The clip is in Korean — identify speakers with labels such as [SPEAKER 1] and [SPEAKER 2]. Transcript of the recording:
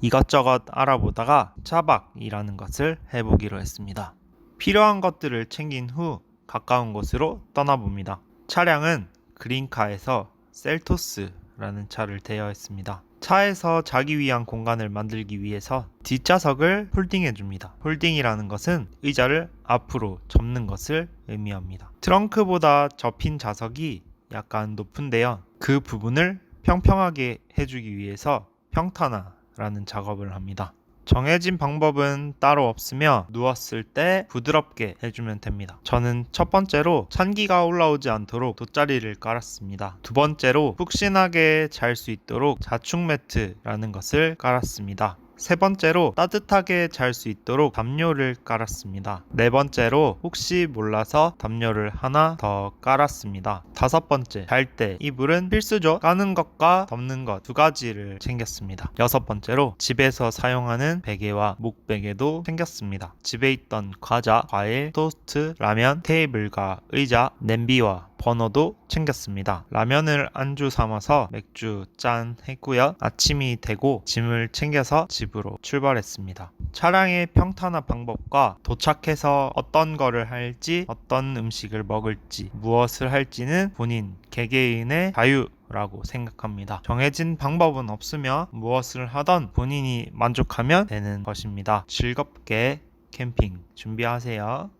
[SPEAKER 1] 이것저것 알아보다가 차박이라는 것을 해보기로 했습니다. 필요한 것들을 챙긴 후 가까운 곳으로 떠나봅니다. 차량은 그린카에서 셀토스라는 차를 대여했습니다. 차에서 자기 위한 공간을 만들기 위해서 뒷좌석을 폴딩해 줍니다. 폴딩이라는 것은 의자를 앞으로 접는 것을 의미합니다. 트렁크보다 접힌 좌석이 약간 높은데요. 그 부분을 평평하게 해주기 위해서 평탄화 라는 작업을 합니다. 정해진 방법은 따로 없으며 누웠을 때 부드럽게 해주면 됩니다. 저는 첫 번째로 찬기가 올라오지 않도록 돗자리를 깔았습니다. 두 번째로 푹신하게 잘 수 있도록 자충 매트라는 것을 깔았습니다. 세 번째로 따뜻하게 잘 수 있도록 담요를 깔았습니다. 네 번째로 혹시 몰라서 담요를 하나 더 깔았습니다. 다섯 번째, 잘 때 이불은 필수죠. 까는 것과 덮는 것 두 가지를 챙겼습니다. 여섯 번째로 집에서 사용하는 베개와 목베개도 챙겼습니다. 집에 있던 과자, 과일, 토스트, 라면, 테이블과 의자, 냄비와 버너도 챙겼습니다. 라면을 안주 삼아서 맥주 짠 했고요. 아침이 되고 짐을 챙겨서 집으로 출발했습니다. 차량의 평탄화 방법과 도착해서 어떤 거를 할지, 어떤 음식을 먹을지, 무엇을 할지는 본인 개개인의 자유 라고 생각합니다. 정해진 방법은 없으며 무엇을 하던 본인이 만족하면 되는 것입니다. 즐겁게 캠핑 준비하세요.